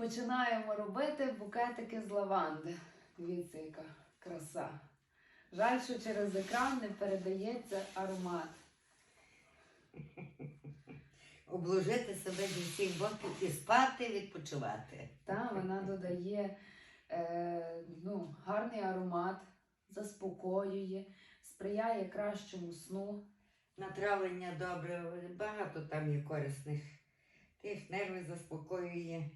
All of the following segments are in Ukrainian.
починаємо робити букетики з лаванди. Дивіться, яка краса. Жаль, що через екран не передається аромат. Обложити себе зі всіх боків і спати, відпочивати. Та вона додає е, ну, гарний аромат, заспокоює, сприяє кращому сну. Натравлення добре, багато там є корисних. Тих нерви заспокоює.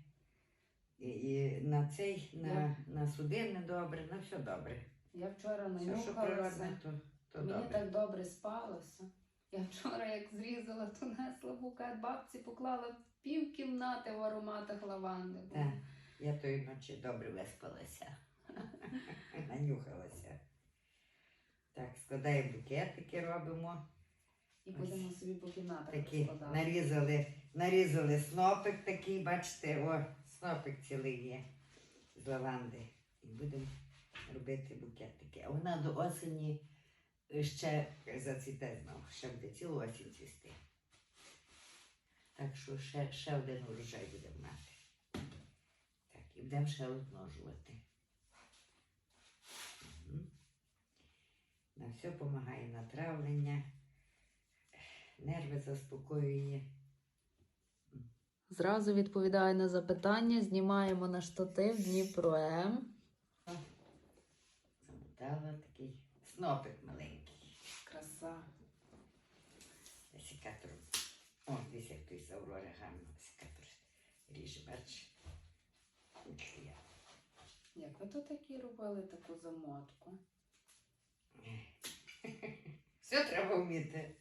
І, і на цей, на, на судини добре, на все добре. Я вчора Все, що нанюхалася. то, то Мені добре. так добре спалося. Я вчора, як зрізала, то несла букет бабці, поклала пів кімнати в ароматах лаванди. Так, я тої ночі добре виспалася. Нанюхалася. Так, складаємо букетики, робимо. І будемо собі по кімнатах Такі розкладати. нарізали, нарізали снопик такий, бачите, о, снопик цілий є з лаванди. І будемо робити букетики. А вона до осені ще зацвіте знову, ще буде цілу осінь цвісти. Так що ще, ще один урожай будемо мати. Так, і будемо ще розмножувати. Мгм. На все допомагає натравлення, нерви заспокоює. Зразу відповідаю на запитання. Знімаємо на штатив Дніпро М. Замотала такий снопик маленький. Краса. Секатор. О, десь як той Аврори гарно секатор ріже, бачиш. Як ви то такі робили таку замотку? Все треба вміти.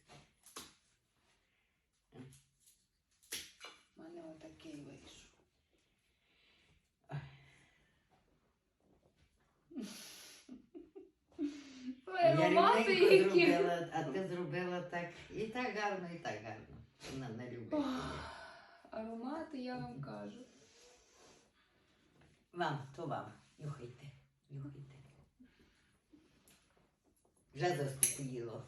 Я рівненько зробила, а ти зробила так і так гарно, і так гарно. Вона не любить. Аромати, я вам кажу. Вам, то вам. Нюхайте, нюхайте. Вже заспокоїло.